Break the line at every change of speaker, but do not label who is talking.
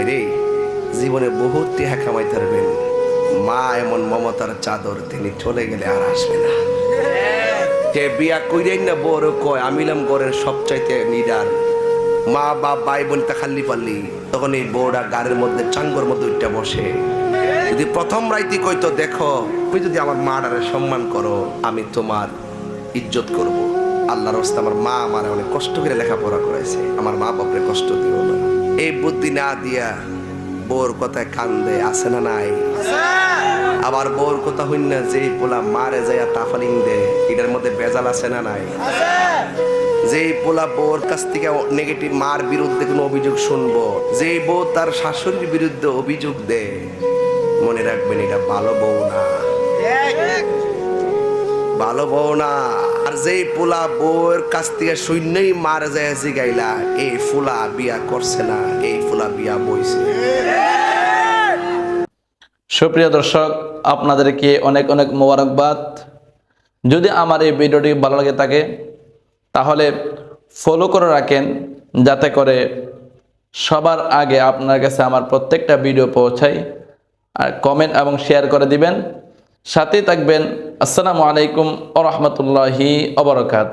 বাইরে জীবনে বহুত টিহা কামাই পারবেন মা এমন মমতার চাদর তিনি চলে গেলে আর আসবে না। যে বিয়া কইরেন না বড় কয় আমিলাম গড়ের সবচাইতে নিডার মা, বাপ, ভাই, বোন খাল্লি পাল্লি। তখন এই বউরা গাড়ির মধ্যে চাঙ্গর মধ্যে উঠটা বসে। যদি প্রথম রাইতে কইতো, দেখো, তুমি যদি আমার মাটারে সম্মান করো, আমি তোমার ইজ্জত করব। আল্লাহর রাস্তা আমার মা আমার অনেক কষ্ট করে লেখাপড়া করাইছে। আমার মা বাপরে কষ্ট দিও না। এই বুদ্ধি না দিয়া বোর কথায় কান্দে আছে না নাই? আবার বোর কথা হইন না যে পোলা মারে যাইয়া তাফালিং দে এটার মধ্যে বেজাল আছে না নাই? যে পোলা বউর কাছ থেকে নেগেটিভ মার বিরুদ্ধে কোনো অভিযোগ শুনব যে বউ তার শাশুড়ির বিরুদ্ধে অভিযোগ দে মনে রাখবেন এটা ভালো বউ না। ভালো বউ না। আর যেই পোলা বউয়ের কাছ থেকে শূন্যই মার যায় জিগাইলা এই ফুলা বিয়া করছে না, এই ফুলা বিয়া বইছে।
সুপ্রিয় দর্শক, আপনাদেরকে অনেক অনেক মোবারকবাদ। যদি আমার এই ভিডিওটি ভালো লাগে থাকে, তাহলে ফলো করে রাখেন, যাতে করে সবার আগে আপনার কাছে আমার প্রত্যেকটা ভিডিও পৌঁছায়। আর কমেন্ট এবং শেয়ার করে দিবেন। সাথেই থাকবেন। আসসালামু আলাইকুম ও রহমতুল্লাহি অবরকাত